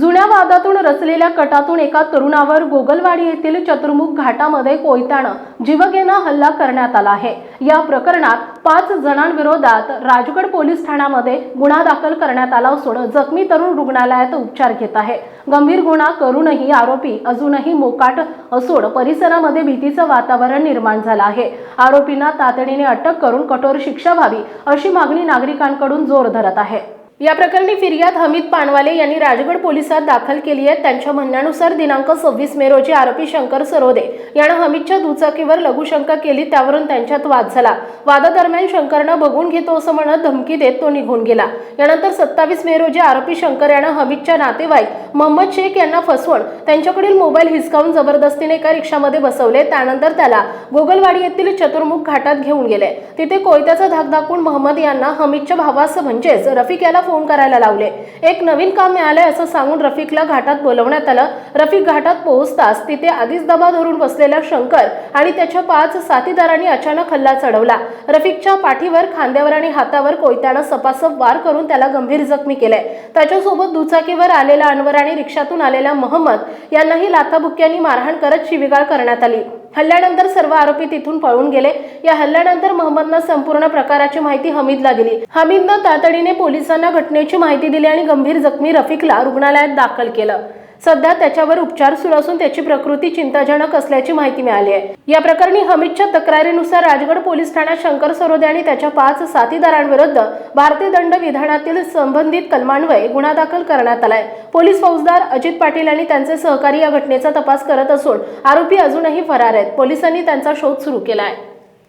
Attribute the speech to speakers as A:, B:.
A: जुन्या वादातून रचलेल्या कटातून एका तरुणावर गोगलवाडी येथील चतुर्मुख घाटामध्ये कोयत्यानं जीवघेणा हल्ला करण्यात आला आहे. या प्रकरणात पाच जणांविरोधात राजगड पोलीस ठाण्यामध्ये गुन्हा दाखल करण्यात आला असून जखमी तरुण रुग्णालयात उपचार घेत आहे. गंभीर गुन्हा करूनही आरोपी अजूनही मोकाट असून परिसरामध्ये भीतीचं वातावरण निर्माण झालं आहे. आरोपींना तातडीने अटक करून कठोर शिक्षा व्हावी अशी मागणी नागरिकांकडून जोर धरत आहे. या प्रकरणी फिर्याद हमीद पानवाले यांनी राजगड पोलिसात दाखल केली आहे. त्यांच्या म्हणण्यानुसार दिनांक सव्वीस मे रोजी आरोपी शंकर सरोदे यानं हमीदच्या दुचाकीवर लघुशंका केली. त्यावरून त्यांच्यात वाद झाला. वादादरम्यान शंकरनं बघून घेतो असं म्हणत धमकी देत तो निघून गेला. यानंतर सत्तावीस मे रोजी आरोपी शंकर यानं हमीदच्या नातेवाईक मोहम्मद शेख यांना फसवून त्यांच्याकडील मोबाईल हिसकावून जबरदस्तीने एका रिक्षामध्ये बसवले. त्यानंतर त्याला गोगलवाडी येथील चतुर्मुख घाटात घेऊन गेले. तिथे कोयत्याचा धाक दाखवून मोहम्मद यांना हमीदच्या भावास म्हणजेच रफिक याला फोन करायला लावले. एक नवीन काम मिळालंय असं सांगून रफिकला घाटात बोलवण्यात आलं. रफिक घाटात पोहोचताच तिथे आधीच दबा धरून बसलेला शंकर आणि त्याच्या पाच साथीदारांनी अचानक हल्ला चढवला. रफिकच्या पाठीवर खांद्यावर आणि हातावर कोयत्यानं सपासप वार करून त्याला गंभीर जखमी केलंय. त्याच्यासोबत दुचाकीवर आलेला अनवर आणि रिक्षातून आलेला महम्मद यांनाही लाथाबुक्क्यांनी मारहाण करत शिवीगाळ करण्यात आली. हल्ल्यानंतर सर्व आरोपी तिथून पळून गेले. या हल्ल्यानंतर मोहम्मदनं संपूर्ण प्रकाराची माहिती हमीदला दिली. हमीदनं तातडीने पोलिसांना घटनेची माहिती दिली आणि गंभीर जखमी रफिकला रुग्णालयात दाखल केलं. सध्या त्याच्यावर उपचार सुरू असून त्याची प्रकृती चिंताजनक असल्याची माहिती मिळाली आहे. या प्रकरणी हमीदच्या तक्रारीनुसार राजगड पोलीस ठाण्यात शंकर सरोदे आणि त्याच्या पाच साथीदारांविरुद्ध भारतीय दंड विधानातील संबंधित कलमान्वये गुन्हा दाखल करण्यात आलाय. पोलीस फौजदार अजित पाटील आणि त्यांचे सहकारी या घटनेचा तपास करत असून आरोपी अजूनही फरार आहेत. पोलिसांनी त्यांचा शोध सुरू केला आहे.